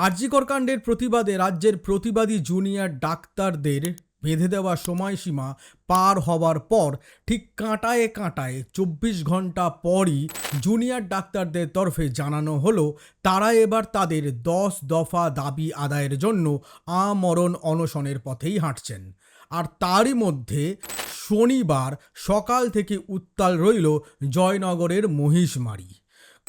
আরজিকর কাণ্ডের প্রতিবাদে রাজ্যের প্রতিবাদী জুনিয়র ডাক্তারদের বেঁধে দেওয়া সময়সীমা পার হওয়ার পর ঠিক কাঁটায় কাঁটায় চব্বিশ ঘণ্টা পরই জুনিয়র ডাক্তারদের তরফে জানানো হলো, তারা এবার তাদের দশ দফা দাবি আদায়ের জন্য আমরণ অনশনের পথেই হাঁটছেন। আর তারই মধ্যে শনিবার সকাল থেকে উত্তাল রইল জয়নগরের মহিষমারি।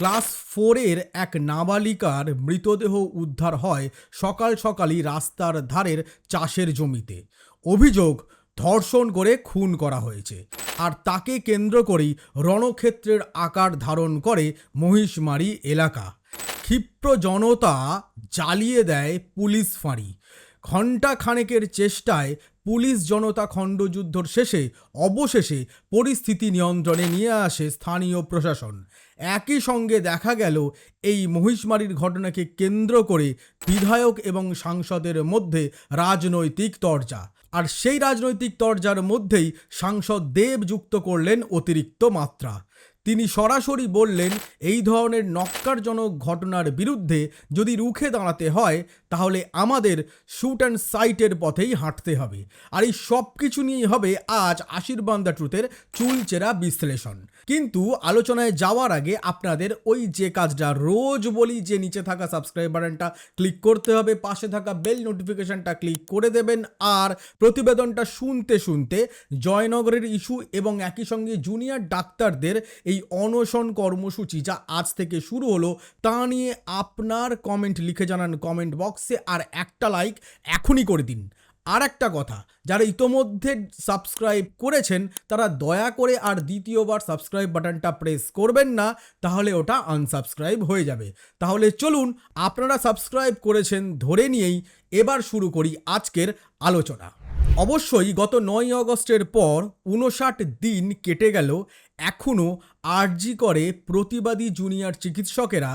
ক্লাস ফোরের এক নাবালিকার মৃতদেহ উদ্ধার হয় সকাল সকালই রাস্তার ধারের চাষের জমিতে। অভিযোগ, ধর্ষণ করে খুন করা হয়েছে। আর তাকে কেন্দ্র করেই রণক্ষেত্রের আকার ধারণ করে মহিষমারি এলাকা। ক্ষিপ্র জনতা জ্বালিয়ে দেয় পুলিশ ফাঁড়ি। ঘণ্টা খানেকের চেষ্টায় পুলিশ জনতা খণ্ডযুদ্ধর শেষে অবশেষে পরিস্থিতি নিয়ন্ত্রণে নিয়ে আসে স্থানীয় প্রশাসন। একই সঙ্গে দেখা গেল এই মহিষমারির ঘটনাকে কেন্দ্র করে বিধায়ক এবং সাংসদের মধ্যে রাজনৈতিক তরজা। আর সেই রাজনৈতিক তরজার মধ্যেই সাংসদ দেব যুক্ত করলেন অতিরিক্ত মাত্রা। তিনি সরাসরি বললেন, এই ধরনের নক্কারজনক ঘটনার বিরুদ্ধে যদি রুখে দাঁড়াতে হয়, তাহলে আমাদের শুট অ্যান্ড সাইটের পথেই হাঁটতে হবে। আর এই সব কিছু নিয়েই হবে আজ আশীর্বাদ দ্য ট্রুথের চুলচেরা বিশ্লেষণ। কিন্তু আলোচনায় যাওয়ার আগে আপনাদের ওই যে কাজটা রোজ বলি যে নিচে থাকা সাবস্ক্রাইব বাটনটা ক্লিক করতে হবে, পাশে থাকা বেল নোটিফিকেশনটা ক্লিক করে দেবেন আর প্রতিবেদনটা শুনতে শুনতে জয়নগরের ইস্যু এবং একই সঙ্গে জুনিয়র ডাক্তারদের এই অনশন কর্মসূচি যা আজ থেকে শুরু হলো, তা নিয়ে আপনার কমেন্ট লিখে জানান কমেন্ট বক্সে আর একটা লাইক এখনই করে দিন। আর একটা কথা, যারা ইতোমধ্যে সাবস্ক্রাইব করেছেন, তারা দয়া করে আর দ্বিতীয়বার সাবস্ক্রাইব বাটনটা প্রেস করবেন না, তাহলে ওটা আনসাবস্ক্রাইব হয়ে যাবে। তাহলে চলুন, আপনারা সাবস্ক্রাইব করেছেন ধরে নিয়েই এবার শুরু করি আজকের আলোচনা। অবশ্যই গত নয় আগস্টের পর উনষাট দিন কেটে গেল এখনও আরজি করে প্রতিবাদী জুনিয়র চিকিৎসকেরা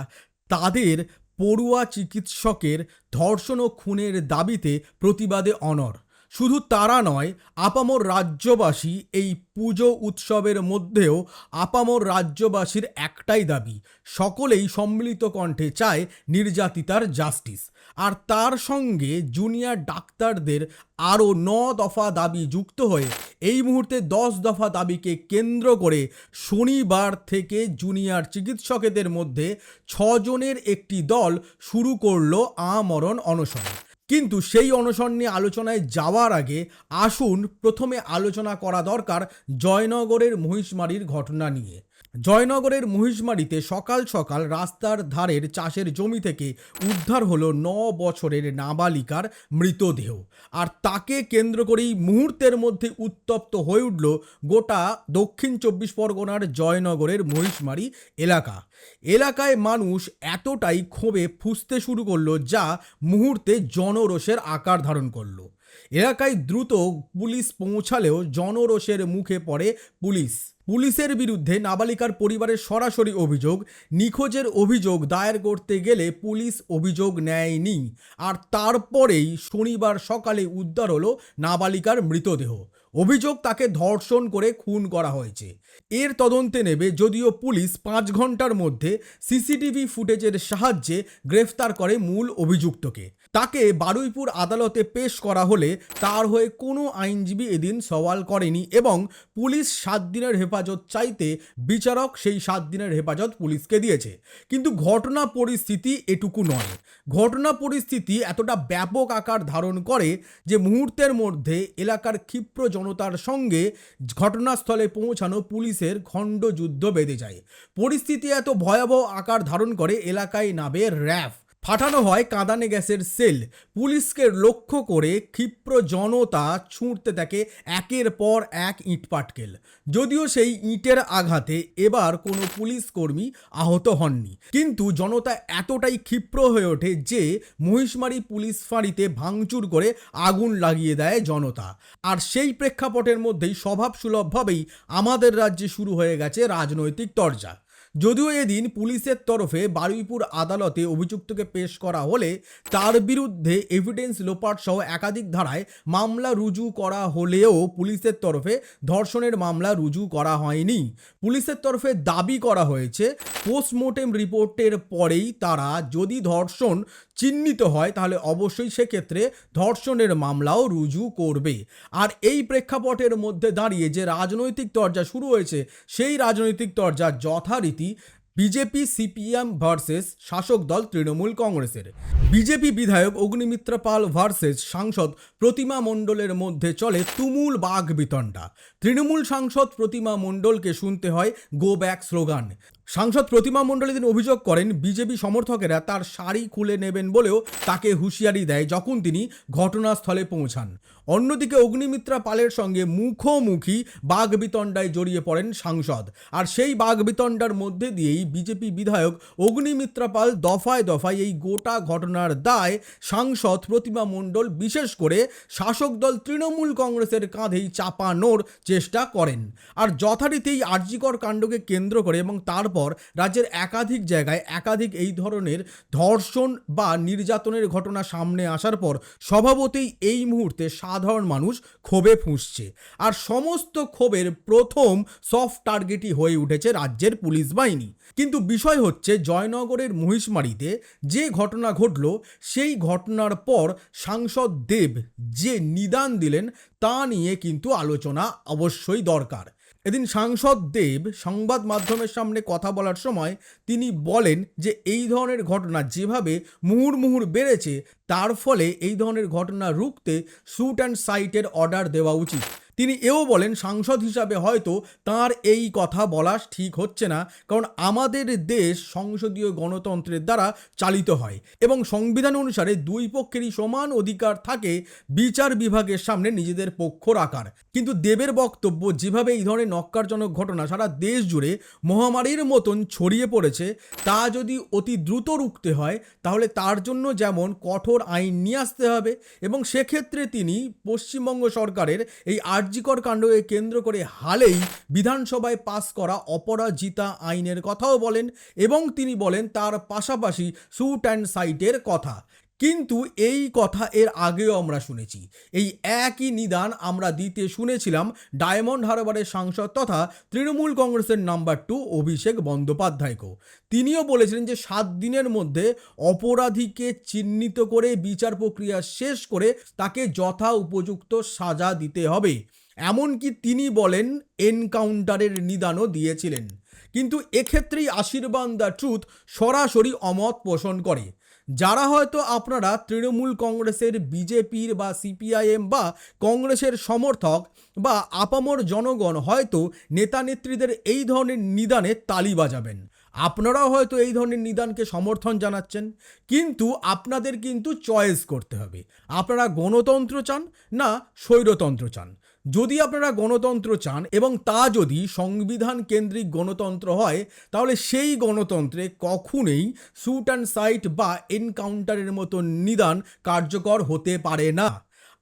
তাদের পড়ুয়া চিকিৎসকের ধর্ষণ ও খুনের দাবিতে প্রতিবাদে অনর শুধু তারা নয়, আপামর রাজ্যবাসী এই পুজো উৎসবের মধ্যেও আপামর রাজ্যবাসীর একটাই দাবি, সকলেই সম্মিলিত কণ্ঠে চায় নির্যাতিতার জাস্টিস আর তার সঙ্গে জুনিয়র ডাক্তারদের আরও ন দফা দাবি যুক্ত হয়ে এই মুহূর্তে দশ দফা দাবিকে কেন্দ্র করে শনিবার থেকে জুনিয়র চিকিৎসকেদের মধ্যে ছজনের একটি দল শুরু করল আমরণ অনশন। কিন্তু সেই অনশন নিয়ে আলোচনায় যাওয়ার আগে আসুন প্রথমে আলোচনা করা দরকার জয়নগরের মহিষমারির ঘটনা নিয়ে। জয়নগরের মহিষমারিতে সকাল সকাল রাস্তার ধারের চাষের জমি থেকে উদ্ধার হলো ন বছরের নাবালিকার মৃতদেহ। আর তাকে কেন্দ্র করেই মুহূর্তের মধ্যে উত্তপ্ত হয়ে উঠল গোটা দক্ষিণ চব্বিশ পরগনার জয়নগরের মহিষমারি এলাকা। এলাকায় মানুষ এতটাই ক্ষোভে ফুসতে শুরু করল যা মুহূর্তে জনরোষের আকার ধারণ করল। এলাকায় দ্রুত পুলিশ পৌঁছালেও জনরোষের মুখে পড়ে পুলিশ। পুলিশের বিরুদ্ধে নাবালিকার পরিবারের সরাসরি অভিযোগ, নিখোঁজের অভিযোগ দায়ের করতে গেলে পুলিশ অভিযোগ নেয়নি। আর তারপরেই শনিবার সকালে উদ্ধার হলো নাবালিকার মৃতদেহ। অভিযোগ তাকে ধর্ষণ করে খুন করা হয়েছে। এর তদন্তে নেবে যদিও পুলিশ পাঁচ ঘণ্টার মধ্যে সিসিটিভি ফুটেজের সাহায্যে গ্রেফতার করে মূল অভিযুক্তকে। তাকে বারুইপুর আদালতে পেশ করা হলে তার হয়ে কোনো আইনজীবী এদিন সওয়াল করেনি এবং পুলিশ সাত দিনের হেফাজত চাইতে বিচারক সেই সাত দিনের হেফাজত পুলিশকে দিয়েছে। কিন্তু ঘটনা পরিস্থিতি এটুকু নয়। ঘটনা পরিস্থিতি এতটা ব্যাপক আকার ধারণ করে যে মুহূর্তের মধ্যে এলাকার ক্ষিপ্র জনতার সঙ্গে ঘটনাস্থলে পৌঁছানো পুলিশের খণ্ডযুদ্ধ বেঁধে যায়। পরিস্থিতি এত ভয়াবহ আকার ধারণ করে এলাকায় নাবে র্যাফ। ফাটানো হয় কাঁদানে গ্যাসের সেল। পুলিশকে লক্ষ্য করে ক্ষিপ্র জনতা ছুঁড়তে থাকে একের পর এক ইট পাটকেল। যদিও সেই ইটের আঘাতে এবার কোনো পুলিশ কর্মী আহত হননি। কিন্তু জনতা এতটাই ক্ষিপ্র হয়ে ওঠে যে মহিষমারি পুলিশ ফাঁড়িতে ভাঙচুর করে আগুন লাগিয়ে দেয় জনতা। আর সেই প্রেক্ষাপটের মধ্যেই স্বভাবসুলভভাবেই আমাদের রাজ্যে শুরু হয়ে গেছে রাজনৈতিক তরজা। যদিও এদিন পুলিশের তরফে বারুইপুর আদালতে অভিযুক্তকে পেশ করা হলে তার বিরুদ্ধে এভিডেন্স লোপাট সহ একাধিক ধারায় মামলা রুজু করা হলেও পুলিশের তরফে ধর্ষণের মামলা রুজু করা হয়নি। পুলিশের তরফে দাবি করা হয়েছে, পোস্টমর্টেম রিপোর্টের পরেই তারা যদি ধর্ষণ চিহ্নিত হয়, তাহলে অবশ্যই সেক্ষেত্রে ধর্ষণের মামলাও রুজু করবে। আর এই প্রেক্ষাপটের মধ্যে দাঁড়িয়ে যে রাজনৈতিক তরজা শুরু হয়েছে, সেই রাজনৈতিক তরজা যথারীতি বিজেপি সিপিএম ভার্সেস শাসক দল তৃণমূল কংগ্রেসের। বিজেপি বিধায়ক অগ্নিমিত্রা পাল ভার্সেস সাংসদ প্রতিমা মণ্ডলের মধ্যে চলে তুমুল বাঘ বিতণ্ডা তৃণমূল সাংসদ প্রতিমা মণ্ডলকে শুনতে হয় গো ব্যাক স্লোগান। সাংসদ প্রতিমা মণ্ডল দিন অভিযোগ করেন, বিজেপি সমর্থকেরা তার শাড়ি খুলে নেবেন বলেও তাকে হুঁশিয়ারি দেয় যখন তিনি ঘটনাস্থলে পৌঁছান। অন্যদিকে অগ্নিমিত্রা পালের সঙ্গে মুখোমুখি বাঘ বিতণ্ডায় জড়িয়ে পড়েন সাংসদ। আর সেই বাঘ বিতণ্ডার মধ্যে দিয়েই বিজেপি বিধায়ক অগ্নিমিত্রা পাল দফায় দফায় এই গোটা ঘটনার দায় সাংসদ প্রতিমা মণ্ডল, বিশেষ করে শাসক দল তৃণমূল কংগ্রেসের কাঁধেই চাপানোর চেষ্টা করেন। আর যথারীতি আর্যিকর কাণ্ডকে কেন্দ্র করে এবং তারপর রাজ্যের একাধিক জায়গায় একাধিক এই ধরনের ধর্ষণ বা নির্যাতনের ঘটনা সামনে আসার পর স্বভাবতই এই মুহূর্তে সাধারণ মানুষ ক্ষোভে ফুঁসছে। আর সমস্ত ক্ষোভের প্রথম সফট টার্গেটই হয়ে উঠেছে রাজ্যের পুলিশ বাহিনী। কিন্তু বিষয় হচ্ছে জয়নগরের মহিষমারিতে যে ঘটনা ঘটল, সেই ঘটনার পর সাংসদ দেব যে নিদান দিলেন, তা নিয়ে কিন্তু আলোচনা অবশ্যই দরকার। এদিন সাংসদ দেব সংবাদ মাধ্যমের সামনে কথা বলার সময় তিনি বলেন যে এই ধরনের ঘটনা যেভাবে মুহুর মুহুর বেড়েছে তার ফলে এই ধরনের ঘটনা রুখতে শ্যুট অ্যান্ড সাইটের অর্ডার দেওয়া উচিত। তিনি এও বলেন, সাংসদ হিসাবে হয়তো তার এই কথা বলা ঠিক হচ্ছে না, কারণ আমাদের দেশ সংসদীয় গণতন্ত্রের দ্বারা চালিত হয় এবং সংবিধান অনুসারে দুই পক্ষেরই সমান অধিকার থাকে বিচার বিভাগের সামনে নিজেদের পক্ষ রাখার। কিন্তু দেবের বক্তব্য যেভাবে এই ধরনের নক্কারজনক ঘটনা সারা দেশ জুড়ে মহামারীর মতন ছড়িয়ে পড়েছে, তা যদি অতি দ্রুত রুখতে হয়, তাহলে তার জন্য যেমন কঠোর আইন নিয়ে আসতে হবে এবং সেক্ষেত্রে তিনি পশ্চিমবঙ্গ সরকারের এই আর্যিকর কাণ্ডকে কেন্দ্র করে হালেই বিধানসভায় পাস করা অপরাজিতা আইনের কথাও বলেন এবং তিনি বলেন তার পাশাপাশি স্যুট অ্যান্ড সাইটের কথা। কিন্তু এই কথা এর আগেও আমরা শুনেছি। এই একই নিদান আমরা দিতে শুনেছিলাম ডায়মন্ড হারবারের সাংসদ তথা তৃণমূল কংগ্রেসের নাম্বার টু অভিষেক বন্দ্যোপাধ্যায়কেও। তিনিও বলেছিলেন যে সাত দিনের মধ্যে অপরাধীকে চিহ্নিত করে বিচার প্রক্রিয়া শেষ করে তাকে যথা উপযুক্ত সাজা দিতে হবে। এমনকি তিনি বলেন এনকাউন্টারের নিদানও দিয়েছিলেন। কিন্তু এক্ষেত্রেই আশীর্বাদ দ্য ট্রুথ সরাসরি অমত পোষণ করে। যারা হয়তো আপনারা তৃণমূল কংগ্রেসের বিজেপির বা সিপিআইএম বা কংগ্রেসের সমর্থক বা আপামর জনগণ হয়তো নেতা নেত্রীদের এই ধরনের নিদানে তালি বাজাবেন। আপনারাও হয়তো এই ধরনের নিদানকে সমর্থন জানাচ্ছেন। কিন্তু আপনাদের কিন্তু চয়েস করতে হবে। আপনারা গণতন্ত্র চান না স্বৈরতন্ত্র চান। যদি আপনারা গণতন্ত্র চান এবং তা যদি সংবিধান কেন্দ্রিক গণতন্ত্র হয়, তাহলে সেই গণতন্ত্রে কখনোই স্যুট অ্যান্ড সাইট বা এনকাউন্টারের মতো নিদান কার্যকর হতে পারে না।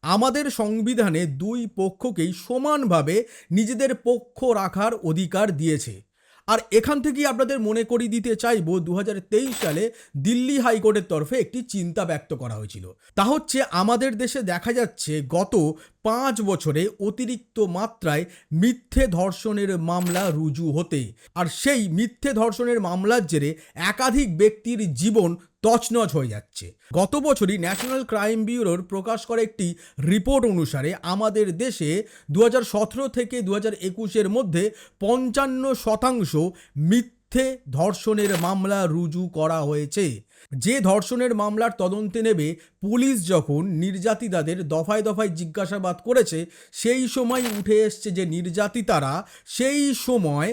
আমাদের সংবিধানে দুই পক্ষকেই সমানভাবে নিজেদের পক্ষ রাখার অধিকার দিয়েছে। আর এখান থেকেই আপনাদের মনে করিয়ে দিতে চাইব দু সালে দিল্লি হাইকোর্টের তরফে একটি চিন্তা ব্যক্ত করা হয়েছিল। তা হচ্ছে আমাদের দেশে দেখা যাচ্ছে গত পাঁচ বছরে অতিরিক্ত মাত্রায় মিথ্যে ধর্ষণের মামলা রুজু হতে। আর সেই মিথ্যে ধর্ষণের মামলার জেরে একাধিক ব্যক্তির জীবন তছনছ হয়ে যাচ্ছে। গত বছরই ন্যাশনাল ক্রাইম ব্যুরোর প্রকাশ করা একটি রিপোর্ট অনুসারে আমাদের দেশে দু হাজার সতেরো থেকে দু একুশের মধ্যে পঞ্চান্ন শতাংশ মিথ্যে ধর্ষণের মামলা রুজু করা হয়েছে। যে ধর্ষণের মামলার তদন্তে নেবে পুলিশ যখন নির্যাতিতাদের দফায় দফায় জিজ্ঞাসাবাদ করেছে, সেই সময় উঠে এসছে যে নির্যাতিতারা সেই সময়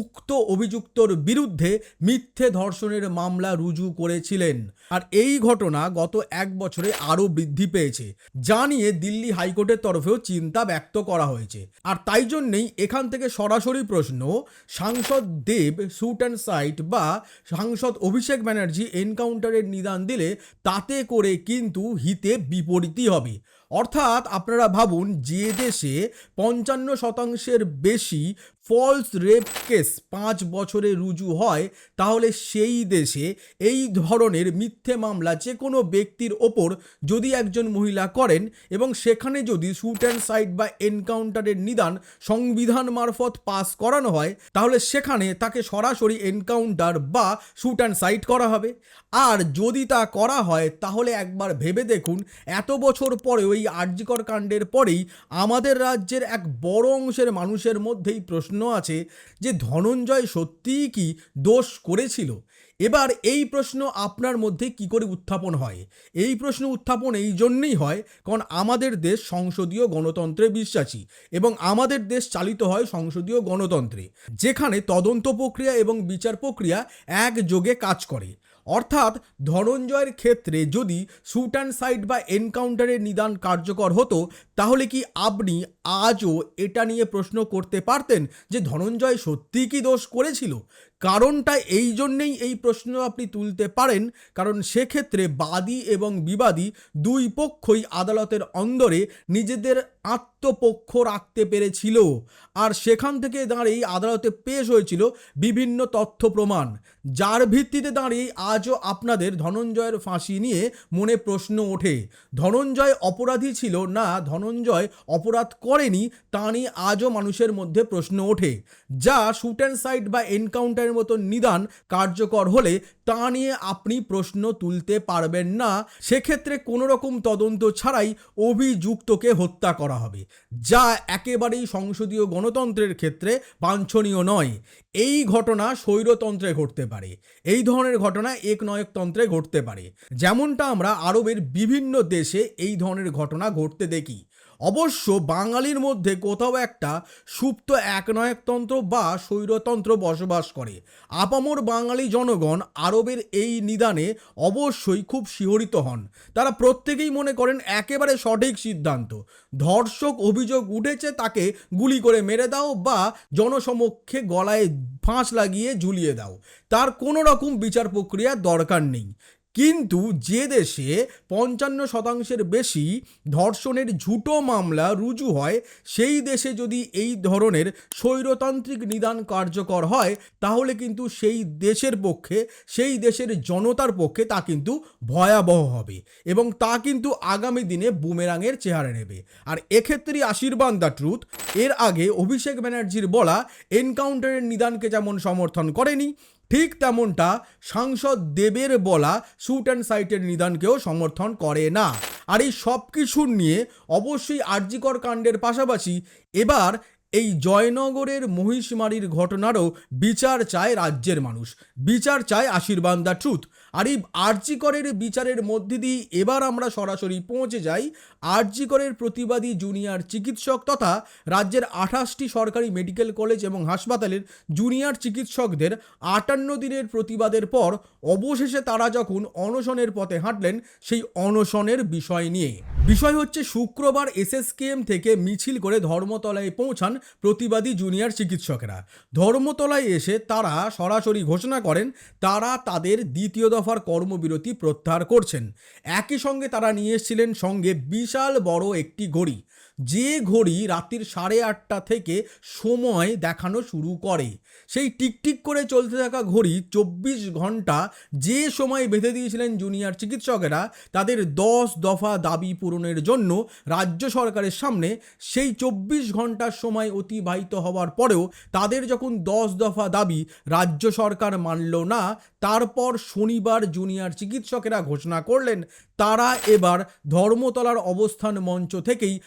উক্ত অভিযুক্তর বিরুদ্ধে মিথ্যে ধর্ষণের মামলা রুজু করেছিলেন। আর এই ঘটনা গত এক বছরে আরও বৃদ্ধি পেয়েছে যা নিয়ে দিল্লি হাইকোর্টের তরফেও চিন্তা ব্যক্ত করা হয়েছে। আর তাই জন্যেই এখান থেকে সরাসরি প্রশ্ন, সাংসদ দেব স্যুট অ্যান্ড সাইট বা সাংসদ অভিষেক ব্যানার্জি এনকাউন্টারের নিদান দিলে তাতে করে কিন্তু হিতে বিপরীতই হবে। অর্থাৎ আপনারা ভাবুন যে দেশে পঞ্চান্ন শতাংশের বেশি ফলস রেপ কেস পাঁচ বছরে রুজু হয়, তাহলে সেই দেশে এই ধরনের মিথ্যে মামলা যে কোনো ব্যক্তির ওপর যদি একজন মহিলা করেন এবং সেখানে যদি শুট অ্যান্ড সাইড বা এনকাউন্টারের নিদান সংবিধান মারফত পাস করানো হয়, তাহলে সেখানে তাকে সরাসরি এনকাউন্টার বা শুট অ্যান্ড সাইড করা হবে। আর যদি তা করা হয়, তাহলে একবার ভেবে দেখুন, এত বছর পরে ওই আর্যিকর কাণ্ডের পরেই আমাদের রাজ্যের এক বড় অংশের মানুষের মধ্যেই প্রশ্ন আছে যে ধনঞ্জয় সত্যিই কি দোষ করেছিল? এবার এই প্রশ্ন আপনার মধ্যে কি করে উত্থাপন হয়? এই প্রশ্ন উত্থাপন এই জন্যেই হয় কারণ আমাদের দেশ সংসদীয় গণতন্ত্রে বিশ্বাসী এবং আমাদের দেশ চালিত হয় সংসদীয় গণতন্ত্রে, যেখানে তদন্ত প্রক্রিয়া এবং বিচার প্রক্রিয়া একযোগে কাজ করে। অর্থাৎ ধনঞ্জয়ের ক্ষেত্রে যদি শুট অ্যান্ড সাইড বা এনকাউন্টারের নিদান কার্যকর হতো, তাহলে কি আপনি আজও এটা নিয়ে প্রশ্ন করতে পারতেন যে ধনঞ্জয় সত্যিই কি দোষ করেছিল? কারণটা এই জন্যেই এই প্রশ্ন আপনি তুলতে পারেন, কারণ সেক্ষেত্রে বাদী এবং বিবাদী দুই পক্ষই আদালতের অন্দরে নিজেদের আত্মপক্ষ রাখতে পেরেছিল। আর সেখান থেকে দাঁড়িয়েই আদালতে পেশ হয়েছিল বিভিন্ন তথ্য প্রমাণ। যার ভিত্তিতে দাঁড়িয়ে আজও আপনাদের ধনঞ্জয়ের ফাঁসি নিয়ে মনে প্রশ্ন ওঠে। ধনঞ্জয় অপরাধী ছিল না, ধনঞ্জয় অপরাধ করেনি, তা নিয়ে আজও মানুষের মধ্যে প্রশ্ন ওঠে। যা শুট অ্যান্ড সাইড বা এনকাউন্টারের মতো নিদান কার্যকর হলে তা নিয়ে আপনি প্রশ্ন তুলতে পারবেন না। সেক্ষেত্রে কোনো রকম তদন্ত ছাড়াই অভিযুক্তকে হত্যা করা হবে, যা একেবারেই সংসদীয় গণতন্ত্রের ক্ষেত্রে বাঞ্ছনীয় নয়। এই ঘটনা স্বৈরতন্ত্রে ঘটতে পারে, এই ধরনের ঘটনা একনয়কতন্ত্রে ঘটতে পারে। যেমনটা আমরা আরবের বিভিন্ন দেশে এই ধরনের ঘটনা ঘটতে দেখি। অবশ্য বাঙালির মধ্যে কোথাও একটা সুপ্ত একনায়কতন্ত্র বা স্বৈরতন্ত্র বসবাস করে। আপামর বাঙালি জনগণ আরবের এই নিদানে অবশ্যই খুব শিহরিত হন। তারা প্রত্যেকেই মনে করেন একেবারে সঠিক সিদ্ধান্ত। ধর্ষক অভিযোগ উঠেছে, তাকে গুলি করে মেরে দাও বা জনসমক্ষে গলায় ফাঁস লাগিয়ে ঝুলিয়ে দাও। তার কোনো রকম বিচার প্রক্রিয়ার দরকার নেই। কিন্তু যে দেশে পঞ্চান্ন শতাংশের বেশি ধর্ষণের ঝুটো মামলা রুজু হয়, সেই দেশে যদি এই ধরনের স্বৈরতান্ত্রিক নিদান কার্যকর হয়, তাহলে কিন্তু সেই দেশের পক্ষে, সেই দেশের জনতার পক্ষে তা কিন্তু ভয়াবহ হবে এবং তা কিন্তু আগামী দিনে বুমেরাঙের চেহারা নেবে। আর এক্ষেত্রেই আশীর্বাদ দ্য ট্রুথ, এর আগে অভিষেক ব্যানার্জির বলা এনকাউন্টারের নিদানকে যেমন সমর্থন করেনি ঠিক তেমনটা সাংসদ দেবের বলা শুট অ্যান্ড সাইটের নিদানকেও সমর্থন করে না। আর এই সব কিছুর নিয়ে অবশ্যই আর্যিকর কাণ্ডের পাশাপাশি এবার এই জয়নগরের মহিষমারির ঘটনারও বিচার চায় রাজ্যের মানুষ। বিচার চায় আশীর্বাদ দ্য ট্রুথ আর এই আর্যিকরের বিচারের মধ্যে দিয়ে এবার আমরা সরাসরি পৌঁছে যাই আর্যিকরের প্রতিবাদী জুনিয়র চিকিৎসক তথা রাজ্যের আঠাশটি সরকারি মেডিকেল কলেজ এবং হাসপাতালের জুনিয়র চিকিৎসকদের আটান্ন দিনের প্রতিবাদের পর অবশেষে তারা যখন অনশনের পথে হাঁটলেন, সেই অনশনের বিষয় নিয়ে। বিষয় হচ্ছে শুক্রবার এসএসকেএম থেকে মিছিল করে ধর্মতলায় পৌঁছান প্রতিবাদী জুনিয়র চিকিৎসকেরা। ধর্মতলায় এসে তারা সরাসরি ঘোষণা করেন, তারা তাদের দ্বিতীয় দফার কর্মবিরতি প্রত্যাহার করছেন। একই সঙ্গে তারা নিয়ে এসেছিলেন সঙ্গে বিশাল বড় একটি ঘড়ি যে ঘড়ি রাত্রির সাড়ে আটটা থেকে সময় দেখানো শুরু করে। সেই টিকটিক করে চলতে থাকা ঘড়ি চব্বিশ ঘণ্টা যে সময় বেঁধে দিয়েছিলেন জুনিয়র চিকিৎসকেরা, তাদের দশ দফা দাবি পূরণের জন্য রাজ্য সরকারের সামনে সেই চব্বিশ ঘণ্টার সময় অতিবাহিত হওয়ার পরেও তাদের যখন দশ দফা দাবি রাজ্য সরকার মানল না, তারপর শনিবার জুনিয়র চিকিৎসকেরা ঘোষণা করলেন, তারা এবার ধর্মতলার অবস্থান মঞ্চ থেকেই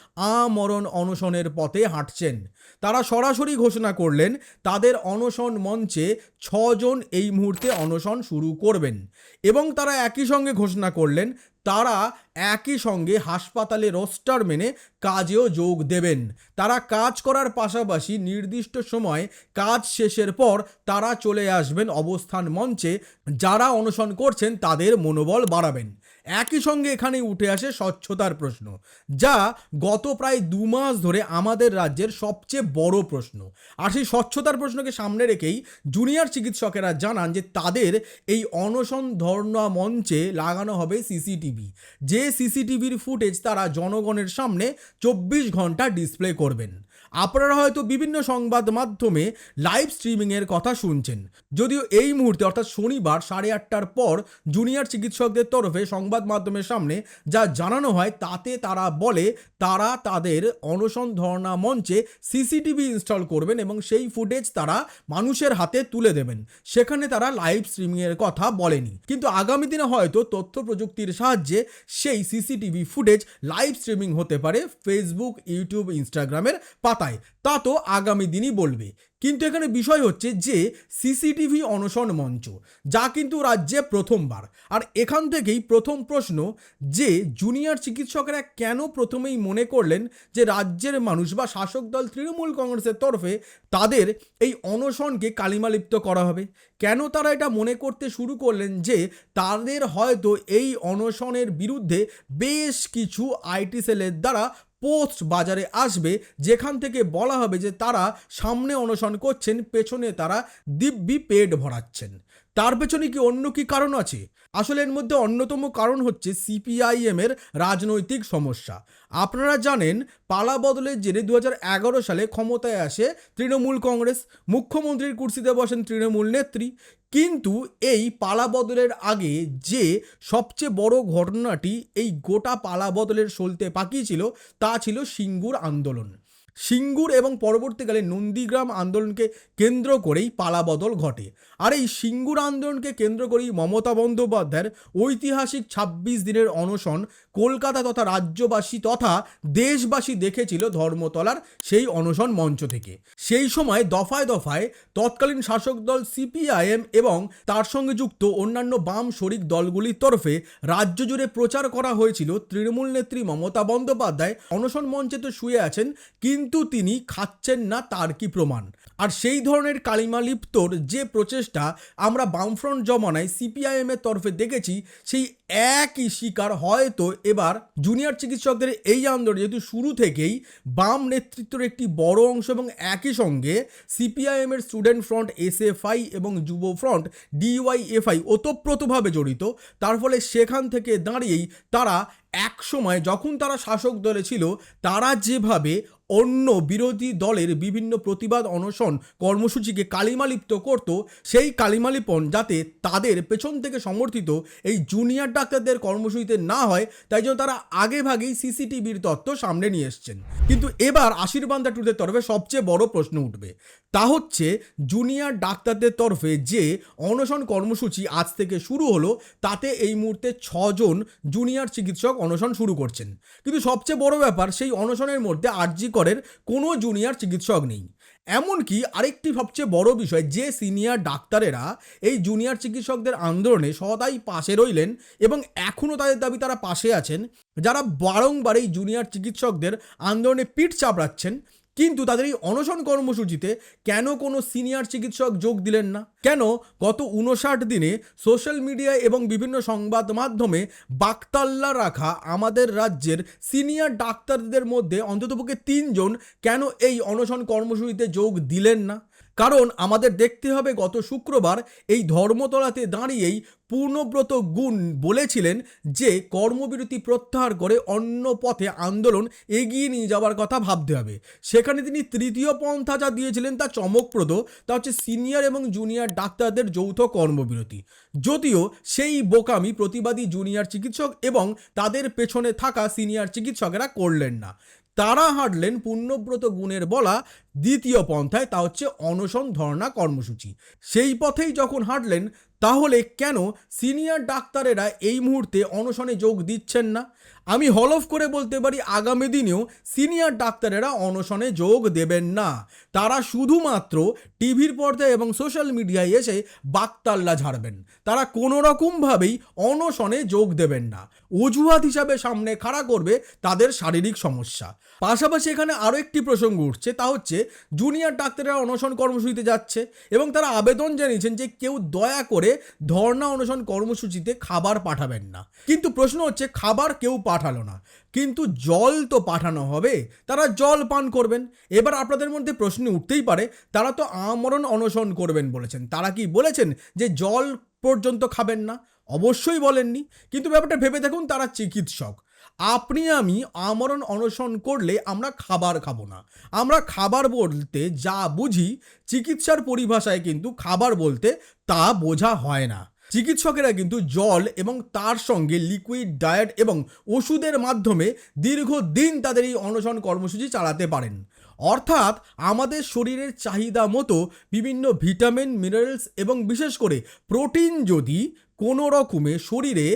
আমরণ অনশনের পথে হাঁটছেন। তারা সরাসরি ঘোষণা করলেন, তাদের অনশন মঞ্চে ছজন এই মুহূর্তে অনশন শুরু করবেন এবং তারা একই সঙ্গে ঘোষণা করলেন, তারা একই সঙ্গে হাসপাতালে রোস্টার মেনে কাজেও যোগ দেবেন। তারা কাজ করার পাশাপাশি নির্দিষ্ট সময় কাজ শেষের পর তারা চলে আসবেন অবস্থান মঞ্চে। যারা অনশন করছেন তাদের মনোবল বাড়াবেন। একই সঙ্গে এখানে উঠে আসে স্বচ্ছতার প্রশ্ন, যা গত প্রায় দু মাস ধরে আমাদের রাজ্যের সবচেয়ে বড় প্রশ্ন। আর সেই স্বচ্ছতার প্রশ্নকে সামনে রেখেই জুনিয়র চিকিৎসকেরা জানান যে তাদের এই অনশন ধর্ণা মঞ্চে লাগানো হবে সিসিটিভি। যে সিসিটিভির ফুটেজ তারা জনগণের সামনে চব্বিশ ঘণ্টা ডিসপ্লে করবেন। আপনারা হয়তো বিভিন্ন সংবাদ মাধ্যমে লাইভ স্ট্রিমিংয়ের কথা শুনছেন। যদিও এই মুহূর্তে, অর্থাৎ শনিবার সাড়ে আটটার পর জুনিয়র চিকিৎসকদের তরফে সংবাদ মাধ্যমের সামনে যা জানানো হয়, তাতে তারা বলে, তারা তাদের অনশন ধর্ণা মঞ্চে সিসিটিভি ইনস্টল করবেন এবং সেই ফুটেজ তারা মানুষের হাতে তুলে দেবেন। সেখানে তারা লাইভ স্ট্রিমিংয়ের কথা বলেনি। কিন্তু আগামী দিনে হয়তো তথ্য প্রযুক্তির সাহায্যে সেই সিসিটিভি ফুটেজ লাইভ স্ট্রিমিং হতে পারে ফেসবুক ইউটিউব ইনস্টাগ্রামের পাতায় তা তো আগামী দিনই বলবে। কিন্তু এখানে বিষয় হচ্ছে যে, সিসিটিভি অনশন মঞ্চ, যা কিন্তু রাজ্যে প্রথমবার। আর এখান থেকেই প্রথম প্রশ্ন, যে জুনিয়র চিকিৎসকেরা কেন প্রথমেই মনে করলেন যে রাজ্যের মানুষ বা শাসক দল তৃণমূল কংগ্রেসের তরফে তাদের এই অনশনকে কালিমালিপ্ত করা হবে? কেন তারা এটা মনে করতে শুরু করলেন যে তাদের হয়তো এই অনশনের বিরুদ্ধে বেশ কিছু আইটি সেলের দ্বারা পোস্ট বাজারে আসবে, যেখান থেকে বলা হবে যে তারা সামনে অনশন করছেন, পেছনে তারা দিব্যি পেট ভরাচ্ছেন। তার পেছনে কি অন্য কি কারণ আছে? আসলে এর মধ্যে অন্যতম কারণ হচ্ছে সিপিআইএম এর রাজনৈতিক সমস্যা। আপনারা জানেন, পালা বদলের জেরে দু হাজার এগারো সালে ক্ষমতায় আসে তৃণমূল কংগ্রেস। মুখ্যমন্ত্রীর কুর্সিতে বসেন তৃণমূল নেত্রী। কিন্তু এই পালা বদলের আগে যে সবচেয়ে বড় ঘটনাটি এই গোটা পালা বদলের সলতে পাকিয়েছিল তা ছিল সিঙ্গুর আন্দোলন। সিঙ্গুর এবং পরবর্তীকালে নন্দীগ্রাম আন্দোলনকে কেন্দ্র করেই পালাবদল ঘটে। আর এই সিঙ্গুর আন্দোলনকে কেন্দ্র করেই মমতা বন্দ্যোপাধ্যায়ের ঐতিহাসিক ছাব্বিশ দিনের অনশন কলকাতা তথা রাজ্যবাসী তথা দেশবাসী দেখেছিল ধর্মতলার সেই অনশন মঞ্চ থেকে। সেই সময় দফায় দফায় তৎকালীন শাসক দল সিপিআইএম এবং তার সঙ্গে যুক্ত অন্যান্য বাম শরিক দলগুলির তরফে রাজ্য জুড়ে প্রচার করা হয়েছিল। তৃণমূল নেত্রী মমতা বন্দ্যোপাধ্যায় অনশন মঞ্চে তো শুয়ে আছেন, কিন্তু তিনি খাচ্ছেন না তার কি প্রমাণ। আর সেই ধরনের কালিমা লিপ্তর যে প্রচেষ্টা আমরা বামফ্রন্ট জমানায় সিপিআইএমের তরফে দেখেছি, সেই একই শিকার হয়তো এবার জুনিয়র চিকিৎসকদের এই আন্দোলন যেহেতু শুরু থেকেই বাম নেতৃত্বের একটি বড় অংশ এবং একই সঙ্গে সিপিআইএম এর স্টুডেন্ট ফ্রন্ট এসএফআই এবং যুব ফ্রন্ট ডিওয়াইএফআই ওতপ্রোতভাবে জড়িত। তার ফলে সেখান থেকে দাঁড়িয়েই তারা এক সময় যখন তারা শাসক দলে ছিল, তারা যেভাবে অন্য বিরোধী দলের বিভিন্ন প্রতিবাদ, অনশন কর্মসূচিকে কালিমালিপ্ত করত, সেই কালিমালিপন যাতে তাদের পেছন থেকে সমর্থিত এই জুনিয়র ডাক্তারদের কর্মসূচিতে না হয়, তাই জন্য তারা আগেভাগেই সিসিটিভির তত্ত্ব সামনে নিয়ে এসছেন। কিন্তু এবার আশীর্বাদ টুদের তরফে সবচেয়ে বড় প্রশ্ন উঠবে। তা হচ্ছে, জুনিয়র ডাক্তারদের তরফে যে অনশন কর্মসূচি আজ থেকে শুরু হলো, তাতে এই মুহূর্তে ছজন জুনিয়র চিকিৎসক অনশন শুরু করছেন। কিন্তু সবচেয়ে বড় ব্যাপার, সেই অনশনের মধ্যে আরজি করের কোনো জুনিয়র চিকিৎসক নেই। এমনকি আরেকটি সবচেয়ে বড় বিষয়, যে সিনিয়র ডাক্তারেরা এই জুনিয়র চিকিৎসকদের আন্দোলনে সদাই পাশে রইলেন এবং এখনও তাদের দাবি তারা পাশে আছেন। যারা বারংবার এই জুনিয়র চিকিৎসকদের আন্দোলনে পিঠ চাপড়াচ্ছেন কিন্তু তাদের এই অনশন কর্মসূচিতে কেন কোনো সিনিয়র চিকিৎসক যোগ দিলেন না? কেন গত উনষাট দিনে সোশ্যাল মিডিয়া এবং বিভিন্ন সংবাদ মাধ্যমে বাকতাল্লা রাখা আমাদের রাজ্যের সিনিয়র ডাক্তারদের মধ্যে অন্ততপক্ষে তিনজন কেন এই অনশন কর্মসূচিতে যোগ দিলেন না? কারণ আমাদের দেখতে হবে গত শুক্রবার এই ধর্মতলাতে দাঁড়িয়েই পূর্ণব্রত গুণ বলেছিলেন যে কর্মবিরতি প্রত্যাহার করে অন্য পথে আন্দোলন এগিয়ে নিয়ে যাওয়ার কথা ভাবতে হবে। সেখানে তিনি তৃতীয় পন্থা যা দিয়েছিলেন তা চমকপ্রদ, তা হচ্ছে সিনিয়র এবং জুনিয়র ডাক্তারদের যৌথ কর্মবিরতি। যদিও সেই বোকামি প্রতিবাদী জুনিয়র চিকিৎসক এবং তাদের পেছনে থাকা সিনিয়র চিকিৎসকেরা করলেন না। তারা হাঁটলেন পুণ্যব্রত গুণের বলা দ্বিতীয় পন্থায়, তা হচ্ছে অনশন ধর্ণা কর্মসূচি। সেই পথেই যখন হাঁটলেন, তাহলে কেন সিনিয়র ডাক্তারেরা এই মুহূর্তে অনশনে যোগ দিচ্ছেন না? আমি হলফ করে বলতে পারি, আগামী দিনেও সিনিয়র ডাক্তারেরা অনশনে যোগ দেবেন না। তারা শুধুমাত্র টিভির পর্দায় এবং সোশ্যাল মিডিয়ায় এসে বাকতাল্লা ঝাড়বেন। তারা কোনো রকমভাবেই অনশনে যোগ দেবেন না। অজুহাত হিসাবে সামনে খাড়া করবে তাদের শারীরিক সমস্যা। পাশাপাশি এখানে আরও একটি প্রসঙ্গ উঠছে, তা হচ্ছে জুনিয়র ডাক্তাররা অনশন কর্মসূচিতে যাচ্ছে এবং তারা আবেদন জানিয়েছেন যে কেউ দয়া করে ধর্ণা অনশন কর্মসূচিতে খাবার পাঠাবেন না। কিন্তু প্রশ্ন হচ্ছে, খাবার কেউ পাঠালো না, কিন্তু জল তো পাঠানো হবে, তারা জল পান করবেন। এবার আপনাদের মধ্যে প্রশ্ন উঠতেই পারে, তারা তো আমরণ অনশন করবেন বলেছেন, তারা কি বলেছেন যে জল পর্যন্ত খাবেন না? অবশ্যই বলেননি। কিন্তু ব্যাপারটা ভেবে দেখুন তারা চিকিৎসক। আপনি, আমি আমরণ অনশন করলে আমরা খাবার খাব না। আমরা খাবার বলতে যা বুঝি চিকিৎসার পরিভাষায় কিন্তু খাবার বলতে তা বোঝা হয় না। চিকিৎসকেরা কিন্তু জল এবং তার সঙ্গে লিকুইড ডায়েট এবং ওষুধের মাধ্যমে দীর্ঘদিন তাদের এই অনশন কর্মসূচি চালাতে পারেন। অর্থাৎ আমাদের শরীরের চাহিদা মতো বিভিন্ন ভিটামিন, মিনারেলস এবং বিশেষ করে প্রোটিন যদি কোনো রকমে শরীরে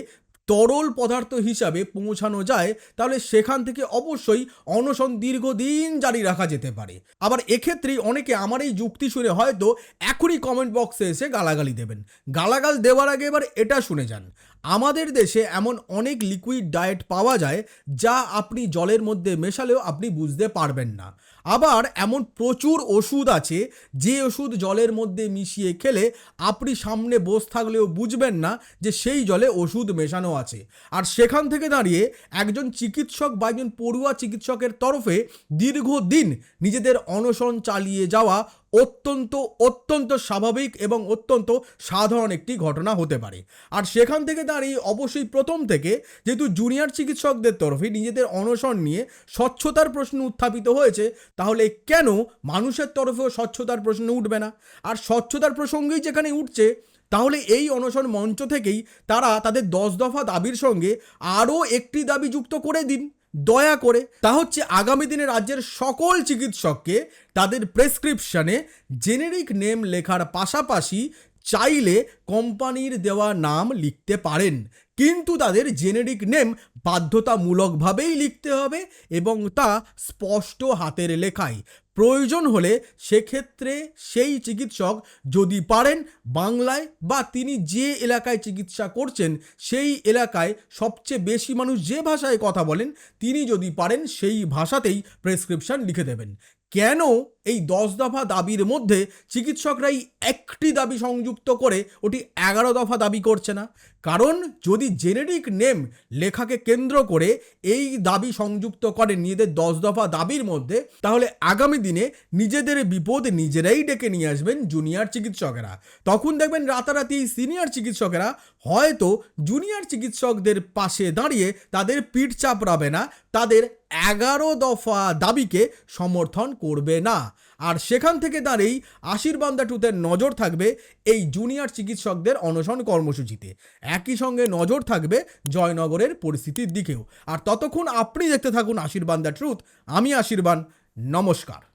তরল পদার্থ হিসাবে পৌঁছানো যায়, তাহলে সেখান থেকে অবশ্যই অনশন দীর্ঘদিন জারি রাখা যেতে পারে। আবার এক্ষেত্রেই অনেকে আমার এই যুক্তি শুনে হয়তো এখনই কমেন্ট বক্সে এসে গালাগালি দেবেন। গালাগাল দেওয়ার আগে এবার এটা শুনে যান। আমাদের দেশে এমন অনেক লিকুইড ডায়েট পাওয়া যায়, যা আপনি জলের মধ্যে মেশালেও আপনি বুঝতে পারবেন না। আবার এমন প্রচুর ওষুধ আছে, যে ওষুধ জলের মধ্যে মিশিয়ে খেলে আপনি সামনে বস থাকলেও বুঝবেন না যে সেই জলে ওষুধ মেশানো আছে। আর সেখান থেকে দাঁড়িয়ে একজন চিকিৎসক বা একজন পড়ুয়া চিকিৎসকের তরফে দীর্ঘদিন নিজেদের অনশন চালিয়ে যাওয়া অত্যন্ত অত্যন্ত স্বাভাবিক এবং অত্যন্ত সাধারণ একটি ঘটনা হতে পারে। আর সেখান থেকে দাঁড়িয়ে অবশ্যই প্রথম থেকে যেহেতু জুনিয়র চিকিৎসকদের তরফে নিজেদের অনশন নিয়ে স্বচ্ছতার প্রশ্ন উত্থাপিত হয়েছে তাহলে কেন মানুষের তরফেও স্বচ্ছতার প্রশ্ন উঠবে না? আর স্বচ্ছতার প্রসঙ্গেই যেখানে উঠছে, তাহলে এই অনশন মঞ্চ থেকেই তারা তাদের দশ দফা দাবির সঙ্গে আরও একটি দাবি যুক্ত করে দিন। দয়া করে। তা হচ্ছে আগামী দিনে রাজ্যের সকল চিকিৎসককে তাদের প্রেসক্রিপশনে জেনেরিক নেম লেখার পাশাপাশি চাইলে কোম্পানির দেওয়া নাম লিখতে পারেন। কিন্তু তাদের জেনেরিক নেম বাধ্যতামূলকভাবেই লিখতে হবে এবং তা স্পষ্ট হাতের লেখায়। প্রয়োজন হলে সেক্ষেত্রে সেই চিকিৎসক যদি পারেন বাংলায় বা তিনি যে এলাকায় চিকিৎসা করছেন সেই এলাকায় সবচেয়ে বেশি মানুষ যে ভাষায় কথা বলেন, তিনি যদি পারেন সেই ভাষাতেই প্রেসক্রিপশন লিখে দেবেন। কেন এই দশ দফা দাবির মধ্যে চিকিৎসকরাই একটি দাবি সংযুক্ত করে ওটি এগারো দফা দাবি করছে না। কারণ যদি জেনেরিক নেম লেখাকে কেন্দ্র করে এই দাবি সংযুক্ত করেন নিজেদের দশ দফা দাবির মধ্যে, তাহলে আগামী দিনে নিজেদের বিপদ নিজেরাই ডেকে নিয়ে আসবেন জুনিয়র চিকিৎসকেরা। তখন দেখবেন রাতারাতি সিনিয়র চিকিৎসকেরা হয়তো জুনিয়র চিকিৎসকদের পাশে দাঁড়িয়ে তাদের পিঠ চাপড়াবে না, তাদের এগারো দফা দাবিকে সমর্থন করবে না। আর সেখান থেকে দাঁড়িয়েই আশীর্বান্দা টুতে নজর থাকবে এই জুনিয়র চিকিৎসকদের অনশন কর্মসূচিতে। একই সঙ্গে নজর থাকবে জয়নগরের পরিস্থিতির দিকেও। আর ততক্ষণ আপনি দেখতে থাকুন আশীর্বান্দা ট্রুথ, আমি আশীর্বাদ, নমস্কার।